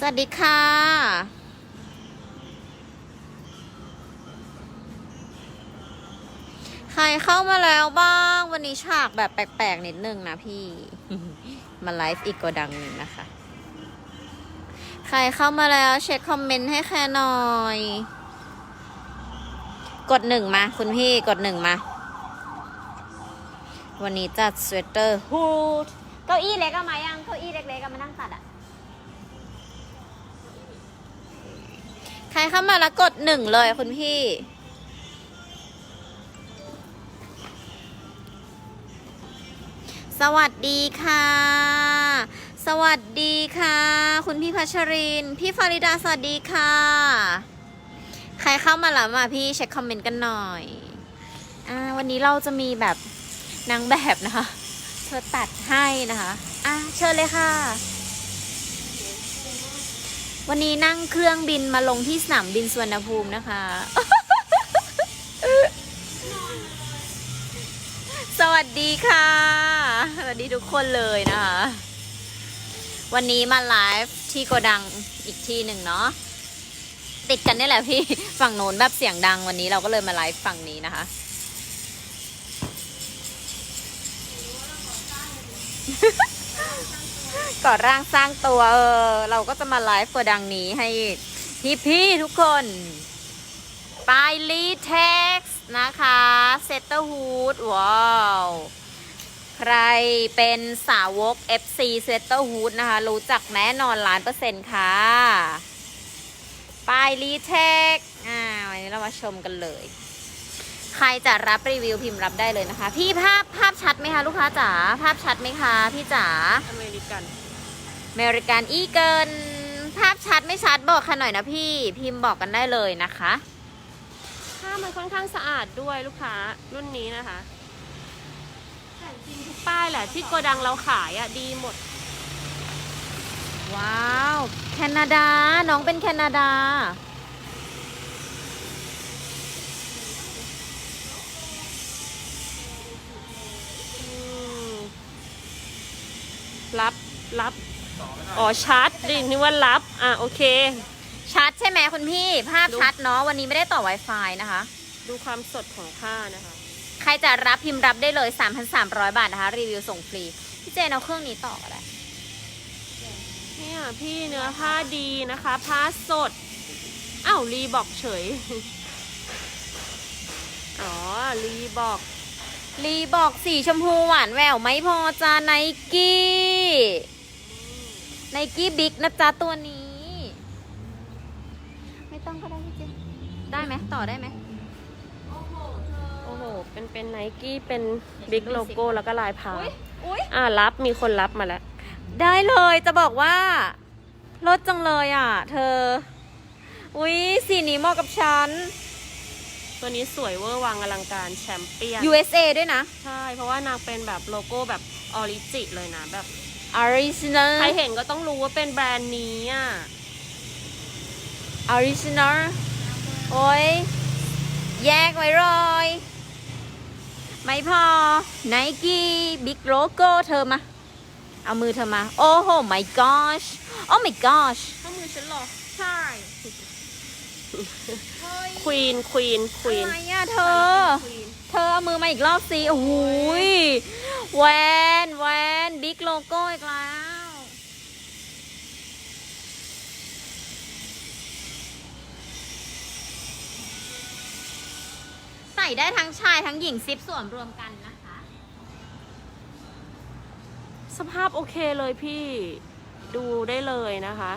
สวัสดีค่ะ ใครเข้ามาแล้วบ้าง วันนี้ฉากแบบแปลกๆนิดนึงนะพี่ มาไลฟ์อีกโกดังหนึ่งนะคะ ใครเข้ามาแล้วเช็คคอมเมนต์ให้แค่หน่อย กดหนึ่งมา คุณพี่กดหนึ่งมา วันนี้จัดสเวตเตอร์ฮูดเก้าอี้เล็กเอามายัง เก้าอี้เล็กๆเอามานั่งตัดอะ รเข้ามาแล้วกดหนึ่งเลยคุณพี่ สวัสดีค่ะ สวัสดีค่ะ คุณพี่พัชริน พี่ฟาริดาสวัสดีค่ะ ใครเข้ามาแล้วมาพี่เช็คคอมเมนต์กันหน่อยอ่าวันนี้เราจะมีแบบนางแบบนะคะเธอตัดให้นะคะ อะเชิญเลยค่ะ วันนี้นั่งเครื่องบินมาลงที่สนามบินสุวรรณภูมินะคะ สวัสดีค่ะ สวัสดีทุกคนเลยนะคะ วันนี้มาไลฟ์ที่โกดังอีกที่หนึ่งเนาะ ติดกันนี่แหละพี่ ฝั่งโน้นแบบเสียงดังวันนี้เราก็เลยมาไลฟ์ฝั่งนี้นะคะ ก่อร่างสร้างตัวเออเราก็จะมาไลฟ์โกดังนี้ให้พี่ๆทุกคนปายลีเท็กซ์นะคะเซตเตอร์ฮูดว้าวใครเป็นสาวก FC เซตเตอร์ฮูดนะคะ รู้จักแน่นอนล้านเปอร์เซ็นต์ค่ะปายลีเท็กซ์อ่าวันนี้เรามาชมกันเลย ใครจะรับรีวิวพิมพ์รับได้เลยนะคะ พี่ภาพภาพชัดไหมคะลูกค้าจ๋าภาพชัดไหมคะพี่จ๋าอเมริกัน เมริกันอีเกิลภาพชัดไม่ชัดบอกค่ะหน่อยนะพี่พิมพ์บอกกันได้เลยนะคะผ้ามันค่อนข้างสะอาดด้วยลูกค้ารุ่นนี้นะคะแต่จริงทุกป้ายแหละที่โกดังเราขายอะดีหมด ว้าวแคนาดาน้องเป็นแคนาดาอืมรับรับ อ๋อชาร์จดินี่ว่ารับ อะโอเค ชัดใช่ไหมคุณพี่ ภาพชัดเนาะวันนี้ไม่ได้ต่อ Wi-Fi นะคะ ดูความสดของผ้านะคะ ใครจะรับพิมพ์รับได้เลย 3,300 บาทนะคะ รีวิวส่งฟรี พี่เจนเอาเครื่องนี้ต่อก็ได้เนี่ยพี่เนื้อผ้าดีนะคะ ผ้าสดอ้าวรีบอกเฉย อ๋อรีบอกรีบอกสีชมพูหวานแหววไม่พอจ้าไนกี้ ไนกี้บิ๊กนะจ๊ะตัวนี้ ไม่ต้องก็ได้พี่เจนได้ไหมต่อได้ไหม โอ้โห เป็นเป็นไนกี้เป็นบิ๊กโลโก้แล้วก็ลายพรางอุ้ยอุ้ยอ่ารับมีคนรับมาแล้ว ได้เลยจะบอกว่าลดจังเลยอะ เธอ อุ้ยสีนี้เหมาะกับฉัน ตัวนี้สวยเวอร์วังอลังการแชมเปี้ยน USA ด้วยนะ ใช่ เพราะว่านางเป็นแบบโลโก้แบบออริจิเลยนะ แบบ Original ใครเห็นก็ต้องรู้ว่าเป็นแบรนด์นี้อะ Original โอ้ย แยกไว้เลยไม่พอ Nike Big Logo เธอมา เอามือเธอมา โอ้โห my gosh oh my gosh ข้ามือฉันหรอ ใช่ควีนควีนควีนอะไรอะเธอ เธอเอามือมาอีกรอบสิโอ้โหยแวนแวนบิ๊กโลโก้อีกแล้ว ใส่ได้ทั้งชายทั้งหญิงซิปสวมรวมกันนะคะ สภาพโอเคเลยพี่ดูได้เลยนะคะ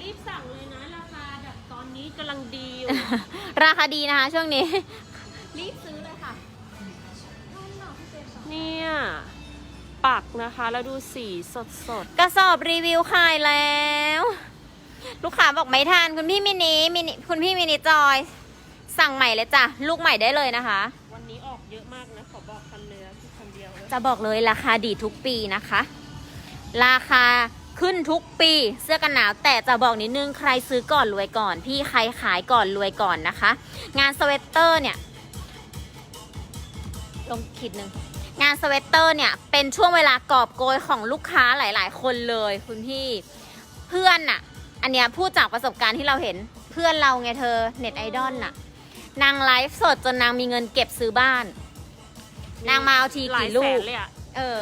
รีบสั่งเลยนะราคาแบบตอนนี้กำลังดีอยู่ ราคาดีนะคะช่วงนี้ รีบซื้อเลยค่ะเนี่ยปักนะคะ แล้วดูสีสดสดกระสอบรีวิวขายแล้ว ลูกค้าบอกไม่ทันคุณพี่มินิมินิคุณพี่มินิจอย สั่งใหม่เลยจ้ะ ลูกใหม่ได้เลยนะคะๆวันนี้ออกเยอะมากนะ ขอบอกคำเนื้อคือคำเดียวเลยจะบอกเลยราคาดีทุกปีนะคะ ราคาขึ้นทุกปีเสื้อกันหนาว แต่จะบอกนิดนึงใครซื้อก่อนรวยก่อน พี่ใครขายก่อนรวยก่อนนะคะ งานสเวตเตอร์เนี่ย ลงขีดหนึ่งงานสเวตเตอร์เนี่ย เป็นช่วงเวลากอบโกยของลูกค้าหลาย ๆ คนเลยคุณพี่เเพื่อนน่ะ อันเนี้ยพูดจากประสบการณ์ที่เราเห็นเพื่อนเราไงเธอเน็ตไอดอลน่ะ นางไลฟ์สดจนนางมีเงินเก็บซื้อบ้าน นางมาเอาทีหลายกี่แสลูนกเลยอะเออ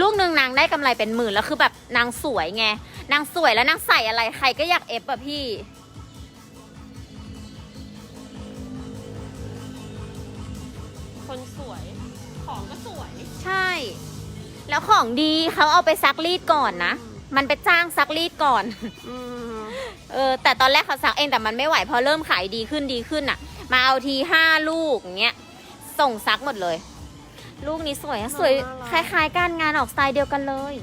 ลูกหนึ่งนางได้กำไรเป็นหมื่นแล้วคือแบบนางสวยไงนางสวยแล้วนางใส่อะไรใครก็อยากเอฟอะพี่ ใช่ แล้วของดีเขาเอาไปซักรีดก่อนนะ มันไปจ้างซักรีดก่อน อืมเออแต่ตอนแรกเขาซักเองแต่มันไม่ไหวพอเริ่มขายดีขึ้นดีขึ้นอะมาเอาทีห้าลูกอย่างเงี้ยส่งซักหมดเลย ลูกนี้สวยอะสวยคล้ายๆกันงานออกสไตล์เดียวกันเลย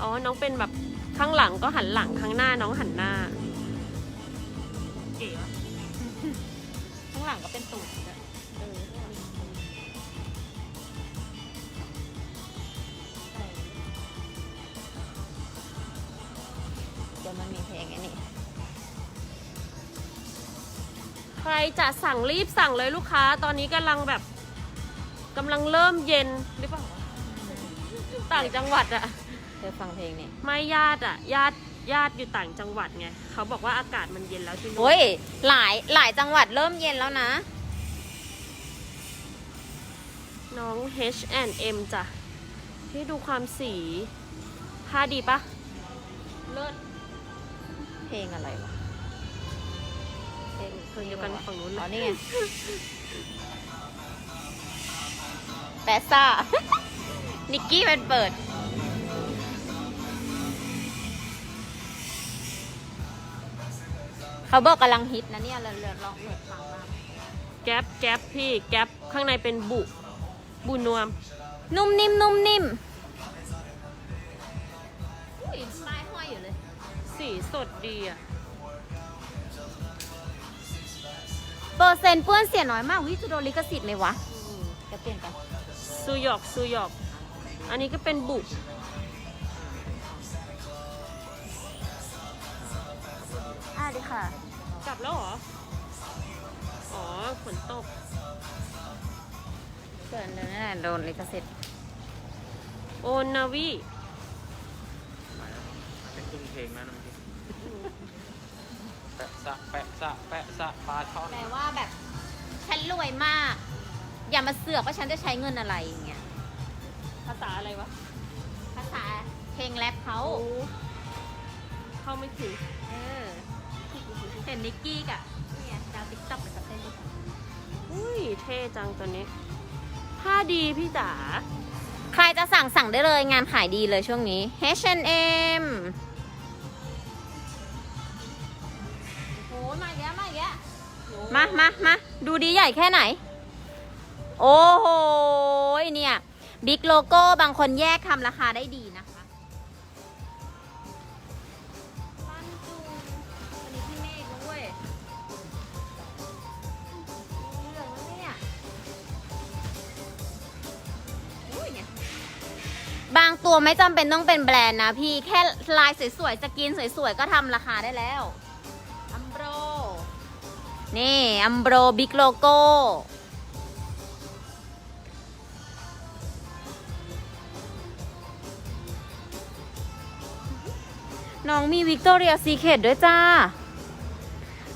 อ๋อ น้องเป็นแบบข้างหลังก็หันหลังข้างหน้าน้องหันหน้า เก๋วะข้างหลังก็เป็นตูด รจะสั่งรีบสั่งเลยลูกค้า ตอนนี้กำลังแบบกำลังเริ่มเย็นหรือเปล่าวะต่างจังหวัดอะเธอฟังเพลงนี่ไม่ญาติอะญาติญาติอยู่ต่างจังหวัดไงเขาบอกว่าอากาศมันเย็นแล้วที่นู่นโอ้ยหลายหลายจังหวัดเริ่มเย็นแล้วนะ น้อง H&M จ้ะที่ดูความสีผ้าดีปะเลิศเพลงอะไรวะ เพลงเพลงเดียวกันฝั่งนู้นเลอ๋อยนี่ไงแปซ่า นิกกี้มันเปิด เขาบอกกำลังฮิตนะเนี่ยเราเราลองเปิดฟังบ้างแก๊ปแก๊ปพี่แก๊ปข้างในเป็นบุ บุนวม นุ่มนิ่มนุ่มนิ่มอุ้ยป้ายห้อยอยู่เลย สีสดดีอะ เปอร์เซ็นต์เปื้อนเสียน้อยมากวิจะโดนลิขสิทธิ์ไหมวะอืมจะเปลี่ยนกันซูหยอกซูหยอก อันนี้ก็เป็นบุอะดีค่ะ กลับแล้วเหรอ อ๋อฝนตกเกินนั่นแหละโดนลิขสิทธิ์โอนนาวีเป็นครึ่งเพลงแล้วนะเมื่อกี้แปะสะแปะสะแปะสะปลาช่อนแปลว่าแบบ ฉันรวยมาก อย่ามาเสือกว่าฉันจะใช้เงินอะไรอย่างเงี้ยภาษาอะไรวะ ภาษาเพลงแรปเขาโอ้เข้าไม่ถึงเออเห็นนิกกี้กับเนี่ยดาวติ๊กต็อกกับเต้นด้วยกันอุ้ยเท่จังตัวนี้ ผ้าดีพี่จ๋าใครจะสั่งสั่งได้เลยงานขายดีเลยช่วงนี้ H&M มามามาดูดีใหญ่แค่ไหน โอ้โหเนี่ยบิ๊กโลโก้บางคนแยกทำราคาได้ดีนะคะปันจุงวันนี้พี่เมฆนะเว้ยเหลืองแล้วเนี่ยอุ้ยเนี่ยบางตัวไม่จำเป็นต้องเป็นแบรนด์นะพี่แค่ลายสวยๆสกินสวยๆก็ทำราคาได้แล้วอัมโบร นี่อัมโบรบิ๊กโลโก้ น้องมีวิกตอเรียซีเค t ด้วยจ้า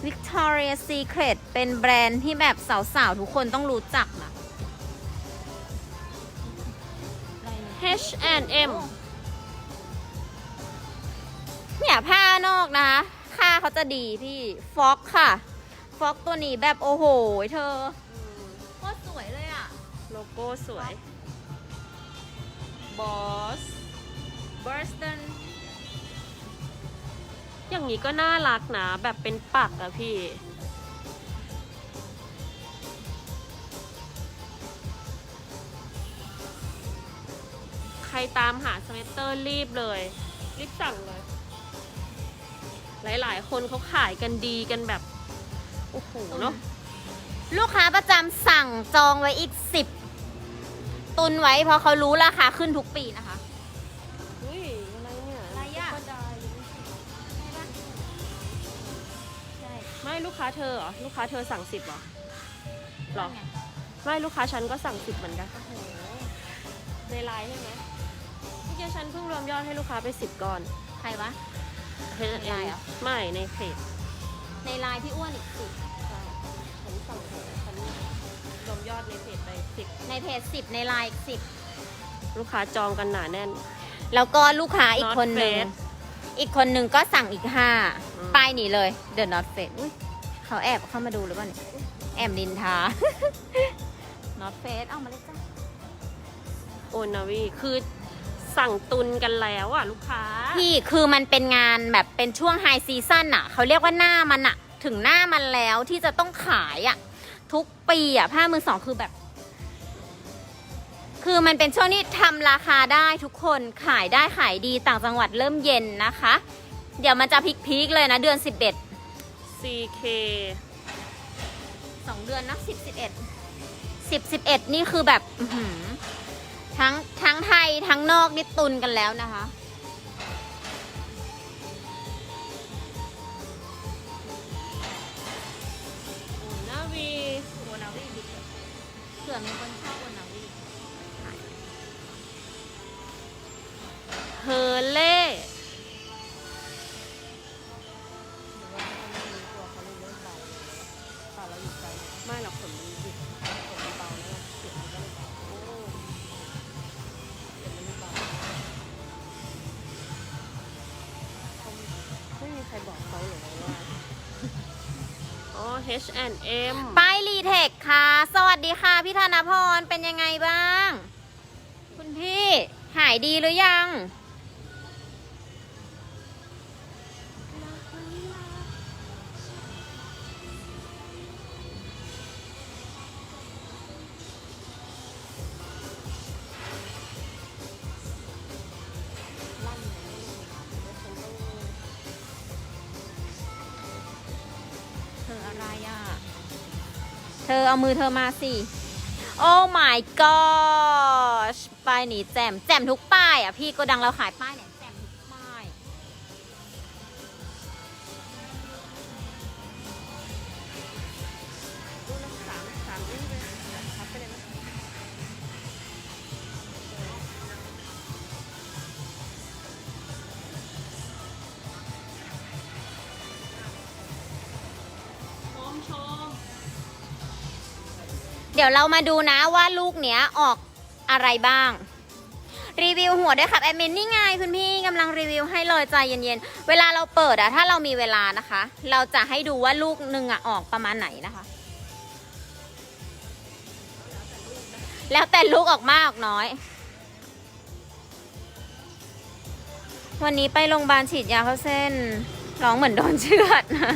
วิกตอเรียซีเค t เป็นแบรนด์ที่แบบสาวๆ ทุกคนต้องรู้จักนะ H&M เนี่ยผ้านอกนะคะค่าเขาจะดีพี่ฟ็อกค่ะ ฟ็อกตัวนี้แบบโอ้โห เธอโคตรสวยเลยอะ โลโก้สวยบอสบอสตันอย่างนี้ก็น่ารักนะ แบบเป็นปักอะพี่ใครตามหาสเวตเตอร์รีบเลย รีบสั่งเลย หลาย ๆ คนเขาขายกันดีกันแบบ โอ้โหเนาะลูกค้าประจำสั่งจองไว้อีกสิบตุนไว้เพราะเขารู้ราคาขึ้นทุกปีนะคะ อุ้ยอะไรเนี่ยอะไรอะก็ได้ใช่ไม่ลูกค้าเธอเหรอ ลูกค้าเธอสั่งสิบเหรอหรอไงไม่ลูกค้าฉันก็สั่งสิบเหมือนกันโอ้โหในไลน์ใช่ไหมเมื่อกี้ฉันเพิ่งรวมยอดให้ลูกค้าไปสิบก้อน ใครวะ H&M ในไลน์เหรอ ไม่ในเพจ ในไลน์พี่อ้วนอีกสิบฉันสั่งของฉันรวมยอดในเพจไปสิบในเพจสิบในไลน์อีกสิบลูกค้าจองกันหนาแน่น แล้วก็ลูกค้าอีก Not คนหนึ่ง Face อีกคนหนึ่งก็สั่งอีกห้าอืมป้ายนี้เลย The Not Face อุ้ยเขาแอบเข้ามาดูหรือเปล่าเนี่ยแอบดินทา Not Face เอามาเลยจ้าโอนาวีคือ สั่งตุนกันแล้วอะลูกค้า พี่คือมันเป็นงานแบบเป็นช่วงไฮซีซั่นอะเขาเรียกว่าหน้ามันอะถึงหน้ามันแล้วที่จะต้องขายอะทุกปีอะผ้ามือสองคือแบบ คือมันเป็นช่วงที่ทำราคาได้ทุกคนขายได้ขายดีต่างจังหวัดเริ่มเย็นนะคะ เดี๋ยวมันจะพีคๆเลยนะเดือน 11 CK สองเดือนนะสิบสิบเอ็ดสิบสิบเอ็ดนี่คือแบบ อื้อหือ ทั้งทั้งไทยทั้งนอกนี่ตุนกันแล้วนะคะ นาวี โอนาวีดิเผื่อมีคน รบอกเขาเหรอว่าอ๋อ H&M ป้ายรีเทคค่ะ สวัสดีค่ะ พี่ธนพรเป็นยังไงบ้าง คุณพี่หายดีหรือยัง ธอเอามือเธอมาสิ โอ้ my gosh ป้ายนี้แจมแจมทุกป้ายอะพี่ก็ดังเราขายป้ายเนี่ย ดี๋ยวเรามาดูนะว่าลูกเนี้ยออกอะไรบ้าง รีวิวหัวด้วยครับแอดมินนี่ไงคุณพี่กำลังรีวิวให้เลยใจเย็นๆ เวลาเราเปิดอะถ้าเรามีเวลานะคะ เราจะให้ดูว่าลูกหนึ่งอะออกประมาณไหนนะคะ แล้วแต่ลูกออกมากออกน้อย วันนี้ไปโรงพยาบาลฉีดยาเข้าเส้นร้องเหมือนโดนเชือดนะ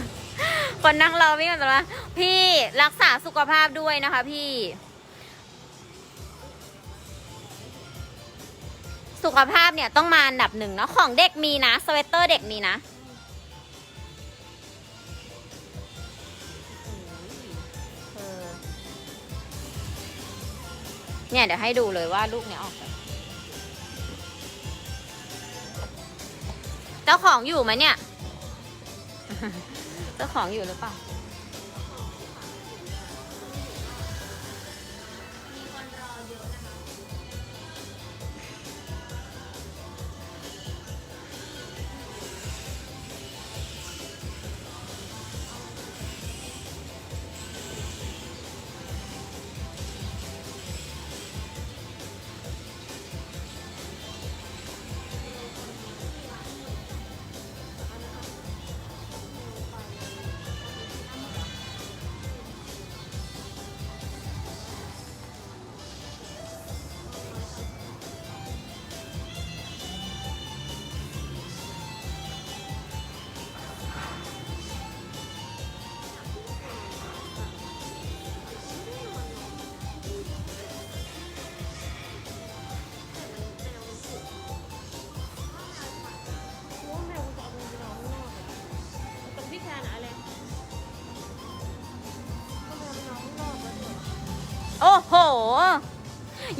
คนนั่งรอวิ่งกันตลอดพี่รักษาสุขภาพด้วยนะคะพี่ สุขภาพเนี่ยต้องมาอันดับหนึ่งเนาะของเด็กมีนะสเวตเตอร์เด็กมีนะเออเนี่ยเดี๋ยวให้ดูเลยว่าลูกเนี่ยออกแบบเจ้าของอยู่ไหมเนี่ย เจ้าของอยู่หรือเปล่า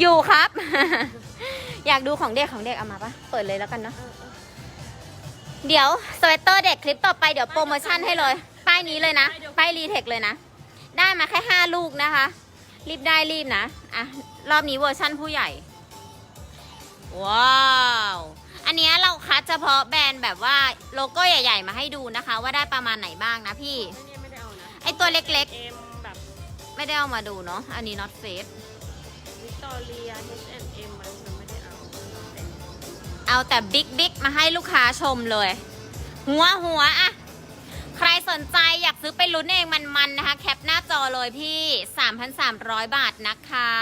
อยู่ครับ อยากดูของเด็กของเด็กเอามาปะเปิดเลยแล้วกันเนาะเดี๋ยวสเวตเตอร์เด็กคลิปต่อไปเดี๋ยวโปรโมชั่นให้เลย ป้ายนี้เลยนะ ป้ายรีเทคเลยนะ ได้มาแค่ห้าลูกนะคะ รีบได้รีบนะ อะ รอบนี้เวอร์ชั่นผู้ใหญ่ ว้าว อันเนี้ยเราคัดเฉพาะแบรนด์แบบว่าโลโก้ใหญ่ ๆ มาให้ดูนะคะ ว่าได้ประมาณไหนบ้างนะพี่ไม่เนี่ยไม่ได้เอานะไอตัวเล็กเอ็มแบบๆไม่ได้เอามาดูเนาะ อันนี้ not face วิก ตอเรีย H&M มันจะไม่ได้เอาแต่เอาแต่บิ๊กบิ๊กมาให้ลูกค้าชมเลย หัวหัวอะใครสนใจอยากซื้อไปลุ้นเองมันๆนะคะ แคปหน้าจอเลยพี่ 3,300 บาทนะคะ